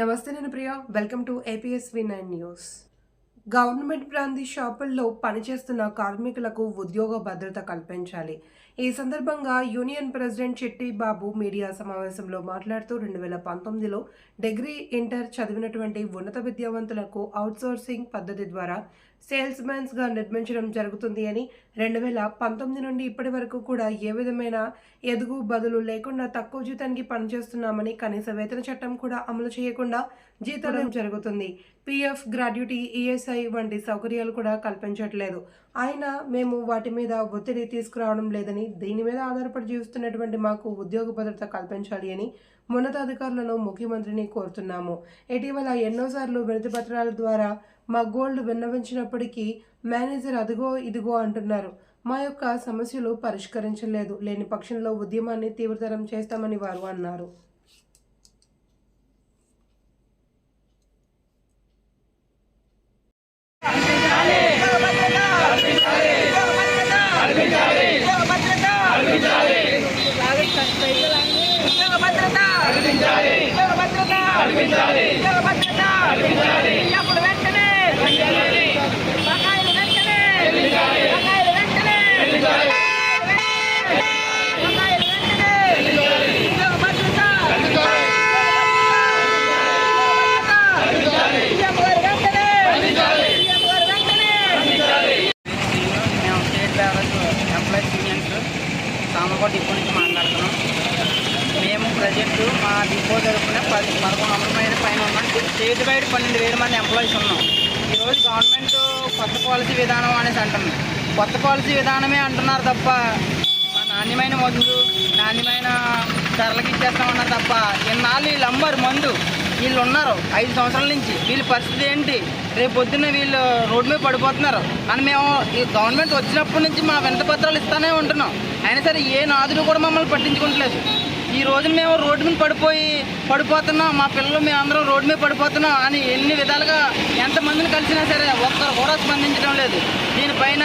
నమస్తే నేను Priya. Welcome to APSV nine news government ప్రాంతీ షాపుల్లో పనిచేస్తున్న కార్మికులకు ఉద్యోగ భద్రత కల్పించాలి. ఈ సందర్భంగా union president Chetti Babu media సమావేశంలో మాట్లాడుతూ రెండు వేల పంతొమ్మిదిలో డిగ్రీ ఇంటర్ చదివినటువంటి ఉన్నత విద్యావంతులకు అవుట్సోర్సింగ్ పద్ధతి ద్వారా సేల్స్ మ్యాన్స్గా నిర్మించడం జరుగుతుంది అని రెండు వేల పంతొమ్మిది నుండి ఇప్పటి వరకు కూడా ఏ విధమైన ఎదుగు బదులు లేకుండా తక్కువ జీతానికి పనిచేస్తున్నామని కనీస వేతన చట్టం కూడా అమలు చేయకుండా జీతం జరుగుతుంది. పిఎఫ్ గ్రాడ్యుటీ ఈఎస్ఐ వంటి సౌకర్యాలు కూడా కల్పించట్లేదు. ఆయన మేము వాటి మీద ఒత్తిడి తీసుకురావడం లేదని దీని మీద ఆధారపడి జీవిస్తున్నటువంటి మాకు ఉద్యోగ భద్రత కల్పించాలి అని ఉన్నతాధికారులను ముఖ్యమంత్రిని కోరుతున్నాము. ఇటీవల ఎన్నోసార్లు వినతి పత్రాల ద్వారా మా గోల్డ్ విన్నవించినప్పటికీ మేనేజర్ అదిగో ఇదిగో అంటున్నారు. మా యొక్క సమస్యలు పరిష్కరించలేదు. లేని పక్షంలో ఉద్యమాన్ని తీవ్రతరం చేస్తామని వారు అన్నారు. అర్పించాలి ఎంప్లాయీస్ యూనియన్స్ సామకోట డిపో నుంచి మాట్లాడుతున్నాం మేము ప్రజెంట్ మా డిపో తరఫున పది పదకొండు వందల మంది పైన ఉన్నాం స్టేట్ వైడ్ పన్నెండు వేల మంది ఎంప్లాయీస్ ఉన్నాం ఈరోజు గవర్నమెంట్ కొత్త పాలసీ విధానం అనేసి అంటుంది కొత్త పాలసీ విధానమే అంటున్నారు తప్ప మా నాణ్యమైన మందు నాణ్యమైన ధరలకు ఇచ్చేస్తామన్నారు తప్ప ఇన్నాళ్ళు వీళ్ళు అమ్మారు మందు వీళ్ళు ఉన్నారు ఐదు సంవత్సరాల నుంచి. వీళ్ళ పరిస్థితి ఏంటి? రేపు పొద్దున్న వీళ్ళు రోడ్డు మీద పడిపోతున్నారు. అని మేము ఈ గవర్నమెంట్ వచ్చినప్పటి నుంచి మా వింత పత్రాలు ఇస్తానే ఉంటున్నాం. అయినా సరే ఏ నాదుడు కూడా మమ్మల్ని పట్టించుకోవట్లేదు ఈ రోజు మేము రోడ్డు మీద పడిపోయి పడిపోతున్నాం. మా పిల్లలు మేము అందరం రోడ్డు మీద పడిపోతున్నాం. అని ఎన్ని విధాలుగా ఎంతమందిని కలిసినా సరే ఒక్కరు కూడా స్పందించడం లేదు. దీనిపైన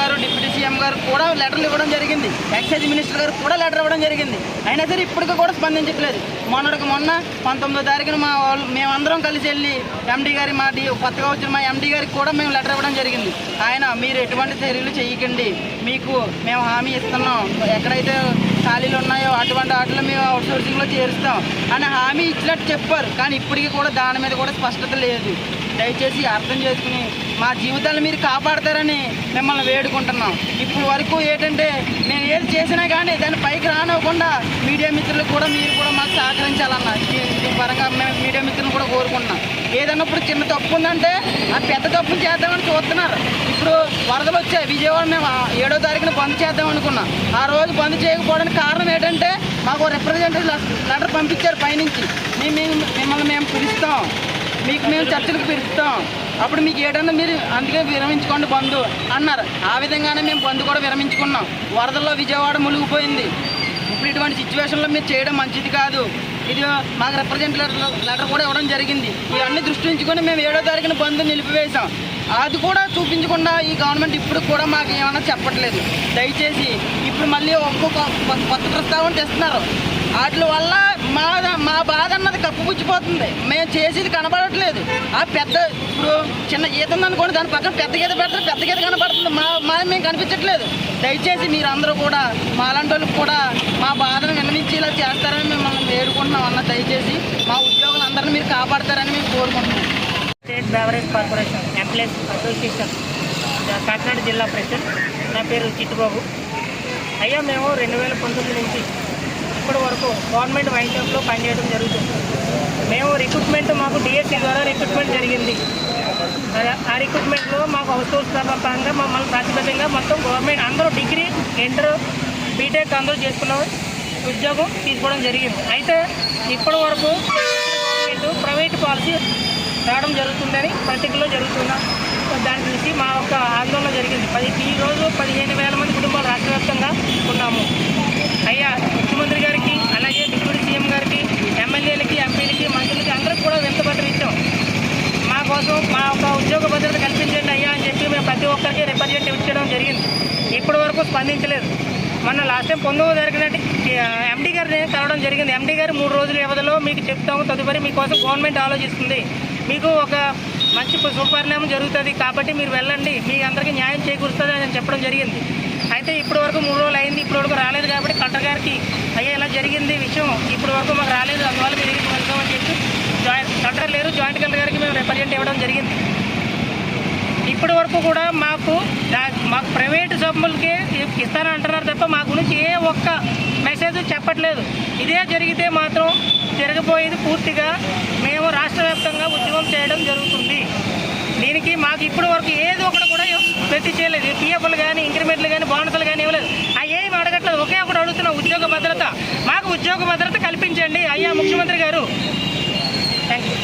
గారు డిప్యూటీ సీఎం గారు కూడా లెటర్లు ఇవ్వడం జరిగింది. ఎక్సైజ్ మినిస్టర్ గారు కూడా లెటర్ ఇవ్వడం జరిగింది. అయినా సరే ఇప్పటికీ కూడా స్పందించట్లేదు. మొన్నటికి మొన్న పంతొమ్మిదో తారీఖున మా వాళ్ళు మేమందరం కలిసి వెళ్ళి ఎండీ గారి మా డి కొత్తగా వచ్చిన మా ఎండీ గారికి కూడా మేము లెటర్ ఇవ్వడం జరిగింది. ఆయన మీరు ఎటువంటి చర్యలు చేయకండి. మీకు మేము హామీ ఇస్తున్నాం. ఎక్కడైతే ఖాళీలు ఉన్నాయో అటువంటి వాటిలో మేము అవుట్సోర్సింగ్లో చేరుస్తాం. అని హామీ ఇచ్చినట్టు చెప్పారు. కానీ ఇప్పటికీ కూడా దాని మీద కూడా స్పష్టత లేదు. దయచేసి అర్థం చేసుకుని మా జీవితాలు మీరు కాపాడతారని మిమ్మల్ని వేడుకుంటున్నాం. ఇప్పుడు వరకు ఏంటంటే నేను ఏది చేసినా కానీ దాని పైకి రానివ్వకుండా మీడియా మిత్రులు కూడా మీరు కూడా మాకు సహకరించాలన్న దీని పరంగా మేము మీడియా మిత్రులను కూడా కోరుకుంటున్నాం. ఏదన్నా ఇప్పుడు చిన్న తప్పు ఉందంటే ఆ పెద్ద తప్పు చేద్దామని చూస్తున్నారు. ఇప్పుడు వరదలు వచ్చాయి. విజయవాడ మేము ఏడో తారీఖున బంద్ చేద్దాం అనుకున్నాం. ఆ రోజు బంద్ చేయకపోవడానికి కారణం ఏంటంటే మాకు రిప్రజెంటేటివ్ లెటర్ పంపించారు పైనుంచి. మేము మేము- మిమ్మల్ని మేము పిలుస్తాం. మీకు మేము చర్చలకు పిలుస్తాం. అప్పుడు మీకు ఏడన్నా మీరు అందుకే విరమించుకోండి బంధు అన్నారు. ఆ విధంగానే మేము బంధు కూడా విరమించుకున్నాం. వరదల్లో విజయవాడ మునిగిపోయింది. ఇటువంటి సిచ్యువేషన్లో మీరు చేయడం మంచిది కాదు. ఇది మాకు రిప్రజెంటేటివ్ లెటర్ కూడా ఇవ్వడం జరిగింది. ఇవన్నీ దృష్టి ఉంచుకొని మేము ఏడో తారీఖున బంధు నిలిపివేశాం. అది కూడా చూపించకుండా ఈ గవర్నమెంట్ ఇప్పుడు కూడా మాకు ఏమైనా చెప్పట్లేదు. దయచేసి ఇప్పుడు మళ్ళీ ఒక్కొక్క కొత్త ప్రస్తావన తెస్తున్నారు. వాటి వల్ల మా మా బాధ అన్నది కప్పుపుచ్చిపోతుంది మేము చేసేది కనబడట్లేదు. ఆ పెద్ద ఇప్పుడు చిన్న గీత ఉందనుకోండి దాని పక్కన పెద్ద గీత పెడతారు పెద్ద గీత కనబడుతుంది. మా మాది మేము కనిపించట్లేదు. దయచేసి మీరందరూ కూడా మాలాంటి వాళ్ళకి కూడా మా బాధను విన్నవించేలా చేస్తారని మిమ్మల్ని వేడుకుంటున్నాం అన్న దయచేసి మా ఉద్యోగులందరినీ మీరు కాపాడతారని మేము కోరుకుంటున్నాం. State beverage corporation employees association Kakinada జిల్లా ప్రెసిడెంట్. నా పేరు చిట్టుబాబు. అయ్యా మేము రెండు వేల పంతొమ్మిది నుంచి ఇప్పటి వరకు గవర్నమెంట్ వైన్ షాప్లో పనిచేయడం జరుగుతుంది. మేము రిక్రూట్మెంట్ మాకు డిఎస్సి ద్వారా రిక్రూట్మెంట్ జరిగింది. ఆ- రిక్రూట్మెంట్లో మాకు అవుట్సోర్స్ పరంగా మమ్మల్ని ప్రాతిపదికగా మొత్తం గవర్నమెంట్ అందరూ డిగ్రీ ఇంటర్ బీటెక్ అందరూ చేసుకున్న ఉద్యోగం తీసుకోవడం జరిగింది. అయితే ఇప్పటి వరకు గవర్నమెంట్ ప్రైవేట్ పాలసీ రావడం జరుగుతుందని పత్రికలో జరుగుతున్న దాని గురించి మా యొక్క ఆందోళన జరిగింది. పది ఈ రోజు పదిహేను వేల మంది కుటుంబాలు రాష్ట్ర వ్యాప్తంగా ఉన్నాము. అయ్యా ముఖ్యమంత్రి గారికి అలాగే డిప్యూటీ సీఎం గారికి ఎమ్మెల్యేలకి ఎంపీలకి మంత్రులకి అందరికి కూడా వింతపత్రం ఇచ్చాం మా కోసం మా యొక్క ఉద్యోగ భద్రత కల్పించండి అయ్యా అని చెప్పి మేము ప్రతి ఒక్కరికి రిప్రజెంటేటివ్ ఇచ్చడం జరిగింది ఇప్పటి వరకు స్పందించలేదు. మొన్న లాస్ట్ టైం పంతొమ్మిదో జరిగినట్టు ఎండీ గారిని కలవడం జరిగింది. ఎండీ గారు మూడు రోజుల వ్యవధిలో మీకు చెప్తాము. తదుపరి మీకోసం గవర్నమెంట్ ఆలోచిస్తుంది. మీకు ఒక మంచి సుపరిణామం జరుగుతుంది కాబట్టి మీరు వెళ్ళండి. మీ అందరికీ న్యాయం చేకూరుస్తుంది అని చెప్పడం జరిగింది. అయితే ఇప్పటి వరకు మూడు రోజులు అయింది. ఇప్పటి వరకు రాలేదు కాబట్టి కలెక్టర్ గారికి అయ్యా ఇలా జరిగింది విషయం ఇప్పటి వరకు మాకు రాలేదు. అందువల్ల మీరు వెళ్తామని చెప్పి జాయింట్ కలెక్టర్ లేరు. జాయింట్ కలెక్టర్ గారికి మేము రిప్రజెంట్ ఇవ్వడం జరిగింది. ఇప్పటి వరకు కూడా మాకు దా- మాకు ప్రైవేటు సభ్యులకి ఇస్తానని అంటున్నారు తప్ప మా గురించి ఏ ఒక్క మెసేజ్ చెప్పట్లేదు. ఇదే జరిగితే మాత్రం జరగబోయేది పూర్తిగా మేము రాష్ట్ర వ్యాప్తంగా ఉద్యమం చేయడం జరుగుతుంది. దీనికి మాకు ఇప్పటి వరకు ఏది ఒకటి కూడా ప్రతి చేయలేదు. పిఎఫ్లు కానీ ఇంక్రిమెంట్లు కానీ బోనసులు కానీ ఇవ్వలేదు అవి ఏమి అడగట్లేదు. ఒకే ఒకటి అడుగుతున్న ఉద్యోగ భద్రత. మాకు ఉద్యోగ భద్రత కల్పించండి. అయ్యా ముఖ్యమంత్రి గారు. Thank you